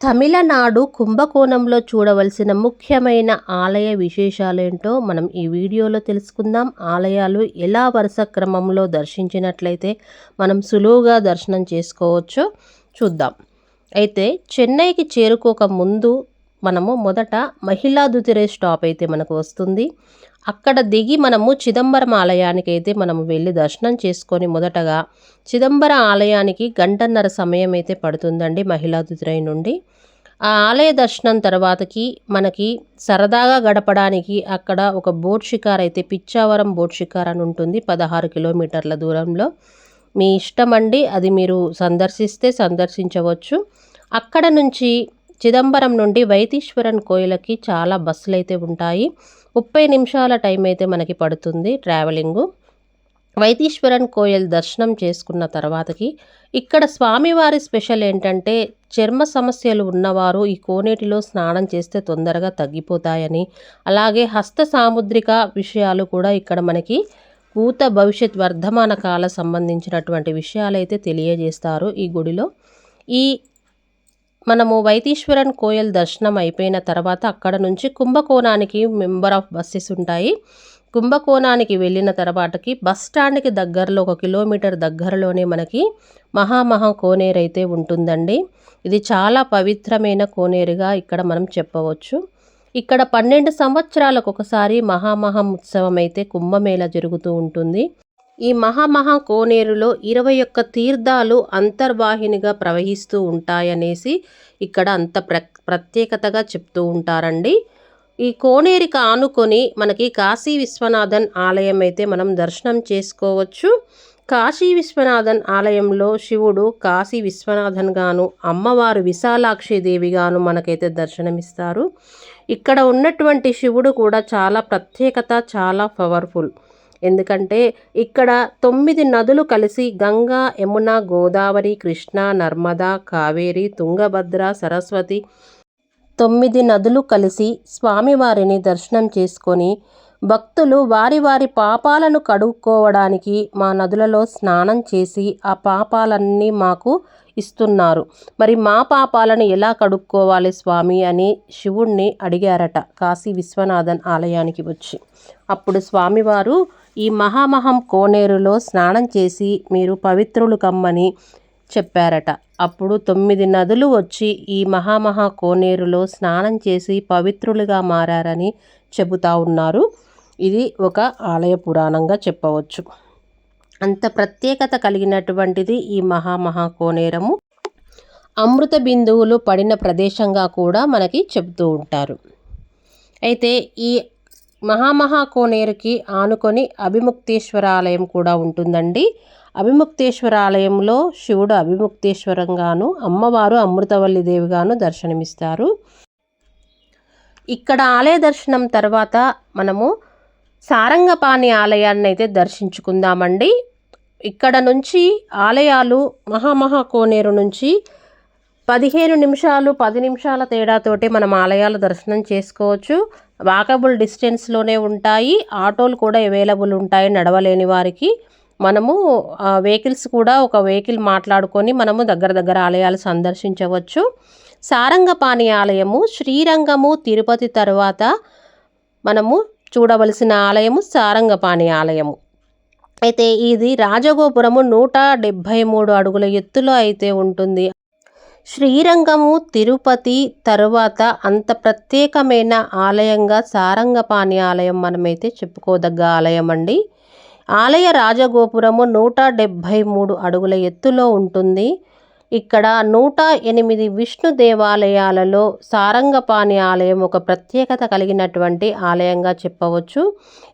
తమిళనాడు కుంభకోణంలో చూడవలసిన ముఖ్యమైన ఆలయ విశేషాలేంటో మనం ఈ వీడియోలో తెలుసుకుందాం. ఆలయాలు ఎలా వరుస క్రమంలో దర్శించినట్లయితే మనం సులువుగా దర్శనం చేసుకోవచ్చో. చూద్దాం. అయితే చెన్నైకి చేరుకోక ముందు మనము మొదట మహిళాదుతిరే స్టాప్ అయితే మనకు వస్తుంది. అక్కడ దిగి మనము చిదంబరం ఆలయానికి అయితే మనము వెళ్ళి దర్శనం చేసుకొని మొదటగా చిదంబర ఆలయానికి గంటన్నర సమయం అయితే పడుతుందండి మహిళాదుతిరై నుండి. ఆ ఆలయ దర్శనం తర్వాతకి మనకి సరదాగా గడపడానికి అక్కడ ఒక బోట్ షికార్ అయితే పిచ్చావరం బోట్ షికార్ అని ఉంటుంది పదహారు కిలోమీటర్ల దూరంలో. మీ ఇష్టం అండి అది మీరు సందర్శిస్తే సందర్శించవచ్చు. అక్కడ నుంచి చిదంబరం నుండి వైతీశ్వరన్ కోయిలకి చాలా బస్సులు అయితే ఉంటాయి. ముప్పై నిమిషాల టైం అయితే మనకి పడుతుంది ట్రావెలింగు. వైతీశ్వరన్ కోయల్ దర్శనం చేసుకున్న తర్వాతకి ఇక్కడ స్వామివారి స్పెషల్ ఏంటంటే చర్మ సమస్యలు ఉన్నవారు ఈ కోనేటిలో స్నానం చేస్తే తొందరగా తగ్గిపోతాయని. అలాగే హస్త సాముద్రిక విషయాలు కూడా ఇక్కడ మనకి భూత భవిష్యత్ వర్ధమాన కాల సంబంధించినటువంటి విషయాలైతే తెలియజేస్తారు ఈ గుడిలో. ఈ మనము వైతీశ్వరన్ కోయల్ దర్శనం అయిపోయిన తర్వాత అక్కడ నుంచి కుంభకోణానికి మెంబర్ ఆఫ్ బస్సెస్ ఉంటాయి. కుంభకోణానికి వెళ్ళిన తర్వాతకి బస్ స్టాండ్కి దగ్గరలో ఒక కిలోమీటర్ దగ్గరలోనే మనకి మహామహా కోనేరు అయితే ఉంటుందండి. ఇది చాలా పవిత్రమైన కోనేరుగా ఇక్కడ మనం చెప్పవచ్చు. ఇక్కడ పన్నెండు సంవత్సరాలకు ఒకసారి మహామహం ఉత్సవం అయితే కుంభమేళ జరుగుతూ ఉంటుంది. ఈ మహామహా కోనేరులో ఇరవై ఒక్క తీర్థాలు అంతర్వాహినిగా ప్రవహిస్తూ ఉంటాయనేసి ఇక్కడ అంత ప్ర ప్రత్యేకతగా చెప్తూ ఉంటారండి. ఈ కోనేరుకి ఆనుకొని మనకి కాశీ విశ్వనాథన్ ఆలయం అయితే మనం దర్శనం చేసుకోవచ్చు. కాశీ విశ్వనాథన్ ఆలయంలో శివుడు కాశీ విశ్వనాథన్ గాను అమ్మవారు విశాలాక్షిదేవి గాను మనకైతే దర్శనమిస్తారు. ఇక్కడ ఉన్నటువంటి శివుడు కూడా చాలా ప్రత్యేకత చాలా పవర్ఫుల్. ఎందుకంటే ఇక్కడ తొమ్మిది నదులు కలిసి గంగా యమున గోదావరి కృష్ణ నర్మదా కావేరి తుంగభద్ర సరస్వతి తొమ్మిది నదులు కలిసి స్వామివారిని దర్శనం చేసుకొని భక్తులు వారి వారి పాపాలను కడుక్కోవడానికి మా నదులలో స్నానం చేసి ఆ పాపాలన్నీ మాకు ఇస్తున్నారు. మరి మా పాపాలను ఎలా కడుక్కోవాలి స్వామి అని శివుణ్ణి అడిగారట కాశీ విశ్వనాథన్ ఆలయానికి వచ్చి. అప్పుడు స్వామివారు ఈ మహామహం కోనేరులో స్నానం చేసి మీరు పవిత్రులు కమ్మని చెప్పారట. అప్పుడు తొమ్మిది నదులు వచ్చి ఈ మహామహా కోనేరులో స్నానం చేసి పవిత్రులుగా మారారని చెబుతా ఉన్నారు. ఇది ఒక ఆలయ పురాణంగా చెప్పవచ్చు. అంత ప్రత్యేకత కలిగినటువంటిది ఈ మహామహా కోనేరము. అమృత బిందువులు పడిన ప్రదేశంగా కూడా మనకి చెబుతూ ఉంటారు. అయితే ఈ మహామహా కోనేరుకి ఆనుకొని అభిముక్తేశ్వర ఆలయం కూడా ఉంటుందండి. అభిముక్తేశ్వర ఆలయంలో శివుడు అభిముక్తేశ్వరంగాను అమ్మవారు అమృతవల్లి దేవిగాను దర్శనమిస్తారు. ఇక్కడ ఆలయ దర్శనం తర్వాత మనము సారంగపాణి ఆలయాన్ని అయితే దర్శించుకుందామండి. ఇక్కడ నుంచి ఆలయాలు మహామహా కోనేరు నుంచి పదిహేను నిమిషాలు పది నిమిషాల తేడాతోటి మనం ఆలయాల దర్శనం చేసుకోవచ్చు. వాకబుల్ డిస్టెన్స్లోనే ఉంటాయి. ఆటోలు కూడా అవైలబుల్ ఉంటాయి నడవలేని వారికి. మనము వెహికల్స్ కూడా ఒక వెహికల్ మాట్లాడుకొని మనము దగ్గర దగ్గర ఆలయాలు సందర్శించవచ్చు. సారంగపాణి ఆలయము శ్రీరంగము తిరుపతి తర్వాత మనము చూడవలసిన ఆలయము సారంగపాణి ఆలయము. అయితే ఇది రాజగోపురము నూట డెబ్భై మూడు అడుగుల ఎత్తులో అయితే ఉంటుంది. శ్రీరంగము తిరుపతి తరువాత అంత ప్రత్యేకమైన ఆలయంగా సారంగపాణి ఆలయం మనమైతే చెప్పుకోదగ్గ ఆలయం అండి ఆలయ రాజగోపురము నూట డెబ్భై మూడు అడుగుల ఎత్తులో ఉంటుంది. ఇక్కడ నూట ఎనిమిది విష్ణు దేవాలయాలలో సారంగపాణి ఆలయం ఒక ప్రత్యేకత కలిగినటువంటి ఆలయంగా చెప్పవచ్చు.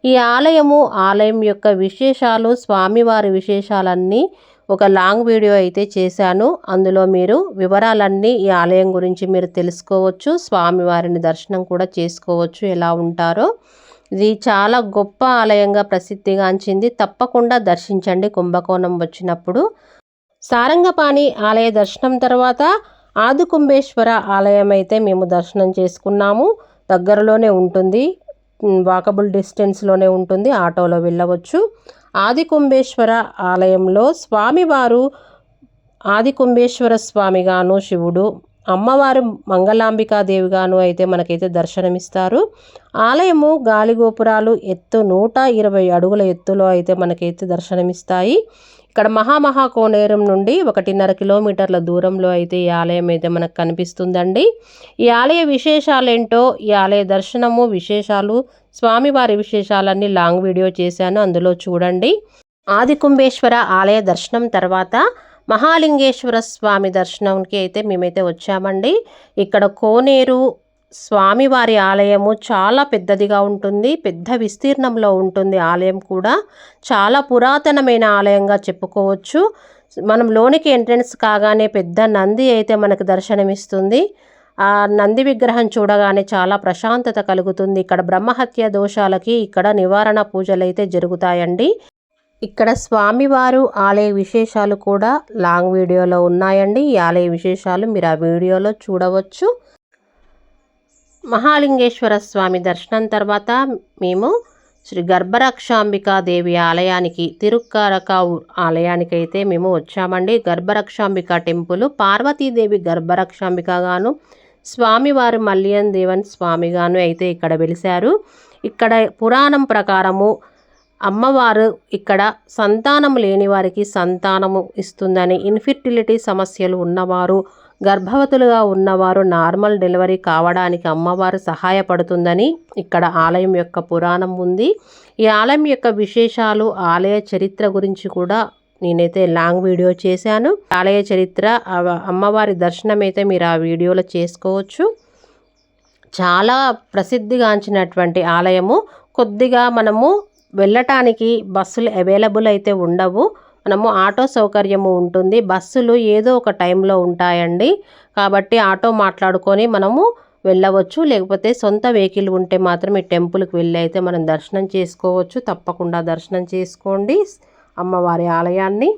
ఈ ఆలయము ఆలయం యొక్క విశేషాలు స్వామివారి విశేషాలన్నీ ఒక లాంగ్ వీడియో అయితే చేశాను. అందులో మీరు వివరాలన్నీ ఈ ఆలయం గురించి మీరు తెలుసుకోవచ్చు. స్వామివారిని దర్శనం కూడా చేసుకోవచ్చు. ఎలా ఉంటారో. ఇది చాలా గొప్ప ఆలయంగా ప్రసిద్ధిగాంచింది. తప్పకుండా దర్శించండి కుంభకోణం వచ్చినప్పుడు. సారంగపాణి ఆలయ దర్శనం తర్వాత ఆదికుంభేశ్వర ఆలయం అయితే మేము దర్శనం చేసుకున్నాము. దగ్గరలోనే ఉంటుంది. వాకబుల్ డిస్టెన్స్లోనే ఉంటుంది. ఆటోలో వెళ్ళవచ్చు. ఆదికుంభేశ్వర ఆలయంలో స్వామివారు ఆదికుంభేశ్వర స్వామిగాను శివుడు అమ్మవారు మంగళాంబికాదేవిగాను అయితే మనకైతే దర్శనమిస్తారు. ఆలయము గాలి గోపురాలు ఎత్తు నూట ఇరవై అడుగుల ఎత్తులో అయితే మనకైతే దర్శనమిస్తాయి. ఇక్కడ మహామహా కోనేరం నుండి ఒకటిన్నర కిలోమీటర్ల దూరంలో అయితే ఈ ఆలయం అయితే మనకు కనిపిస్తుందండి. ఈ ఆలయ విశేషాలేంటో ఈ ఆలయ దర్శనము విశేషాలు స్వామివారి విశేషాలన్నీ లాంగ్ వీడియో చేశాను అందులో చూడండి. ఆది కుంభేశ్వర ఆలయ దర్శనం తర్వాత మహాలింగేశ్వర స్వామి దర్శనంకి అయితే మేమైతే వచ్చామండి. ఇక్కడ కోనేరు స్వామివారి ఆలయము చాలా పెద్దదిగా ఉంటుంది. పెద్ద విస్తీర్ణంలో ఉంటుంది ఆలయం కూడా. చాలా పురాతనమైన ఆలయంగా చెప్పుకోవచ్చు. మనం లోనికి ఎంట్రన్స్ కాగానే పెద్ద నంది అయితే మనకు దర్శనమిస్తుంది. ఆ నంది విగ్రహం చూడగానే చాలా ప్రశాంతత కలుగుతుంది. ఇక్కడ బ్రహ్మహత్య దోషాలకి ఇక్కడ నివారణ పూజలు అయితే జరుగుతాయండి. ఇక్కడ స్వామివారు ఆలయ విశేషాలు కూడా లాంగ్ వీడియోలో ఉన్నాయండి. ఈ ఆలయ విశేషాలు మీరు ఆ వీడియోలో చూడవచ్చు. మహాలింగేశ్వర స్వామి దర్శనం తర్వాత మేము శ్రీ గర్భరక్షాంబికాదేవి ఆలయానికి తిరుక్కరకావు ఆలయానికి అయితే మేము వచ్చామండి. గర్భరక్షాంబిక టెంపుల్ పార్వతీదేవి గర్భరక్షాంబికగాను స్వామివారు మల్లియన్ దేవన్ స్వామిగాను అయితే ఇక్కడ వెలిశారు. ఇక్కడ పురాణం ప్రకారము అమ్మవారు ఇక్కడ సంతానం లేని వారికి సంతానము ఇస్తుందని ఇన్ఫిర్టిలిటీ సమస్యలు ఉన్నవారు గర్భవతులుగా ఉన్నవారు నార్మల్ డెలివరీ కావడానికి అమ్మవారు సహాయపడుతుందని ఇక్కడ ఆలయం యొక్క పురాణం ఉంది. ఈ ఆలయం యొక్క విశేషాలు ఆలయ చరిత్ర గురించి కూడా నేనైతే లాంగ్ వీడియో చేశాను. ఆలయ చరిత్ర అమ్మవారి దర్శనం అయితే మీరు ఆ వీడియోలో చేసుకోవచ్చు. చాలా ప్రసిద్ధిగాంచినటువంటి ఆలయము. కొద్దిగా మనము వెళ్ళటానికి బస్సులు అవైలబుల్ అయితే ఉండవు. మనము ఆటో సౌకర్యము ఉంటుంది. బస్సులు ఏదో ఒక టైంలో ఉంటాయండి. కాబట్టి ఆటో మాట్లాడుకొని మనము వెళ్ళవచ్చు. లేకపోతే సొంత వెహికల్ ఉంటే మాత్రం ఈ టెంపుల్కి వెళ్ళి అయితే మనం దర్శనం చేసుకోవచ్చు. తప్పకుండా దర్శనం చేసుకోండి అమ్మవారి ఆలయాన్ని.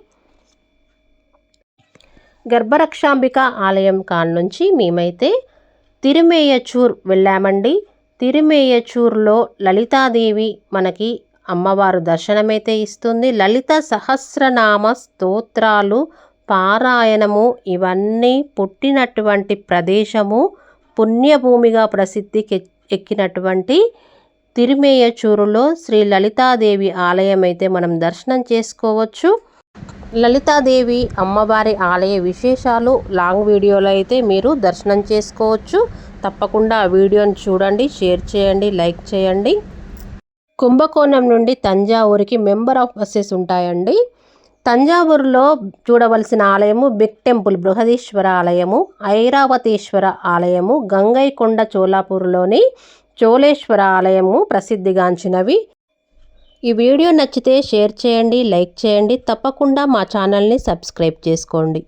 గర్భరక్షాంబిక ఆలయం కాడ నుంచి మేమైతే తిరుమేయచూర్ వెళ్ళామండి. తిరుమేయచూర్లో లలితాదేవి మనకి అమ్మవారు దర్శనమైతే ఇస్తుంది. లలిత సహస్రనామ స్తోత్రాలు పారాయణము ఇవన్నీ పుట్టినటువంటి ప్రదేశము. పుణ్యభూమిగా ప్రసిద్ధికి ఎక్కినటువంటి తిరుమేయచూరులో శ్రీ లలితాదేవి ఆలయం అయితే మనం దర్శనం చేసుకోవచ్చు. లలితాదేవి అమ్మవారి ఆలయ విశేషాలు లాంగ్ వీడియోలో అయితే మీరు దర్శనం చేసుకోవచ్చు. తప్పకుండా ఆ వీడియోని చూడండి షేర్ చేయండి లైక్ చేయండి. కుంభకోణం నుండి తంజావూరుకి మెంబర్ ఆఫ్ బస్సెస్ ఉంటాయండి. తంజావూరులో చూడవలసిన ఆలయము బిగ్ టెంపుల్ బృహదీశ్వర ఆలయము ఐరావతీశ్వర ఆలయము గంగైకొండ చోలాపూర్లోని చోళేశ్వర ఆలయము ప్రసిద్ధిగాంచినవి. ఈ వీడియో నచ్చితే షేర్ చేయండి లైక్ చేయండి తప్పకుండా మా ఛానల్ని సబ్స్క్రైబ్ చేసుకోండి.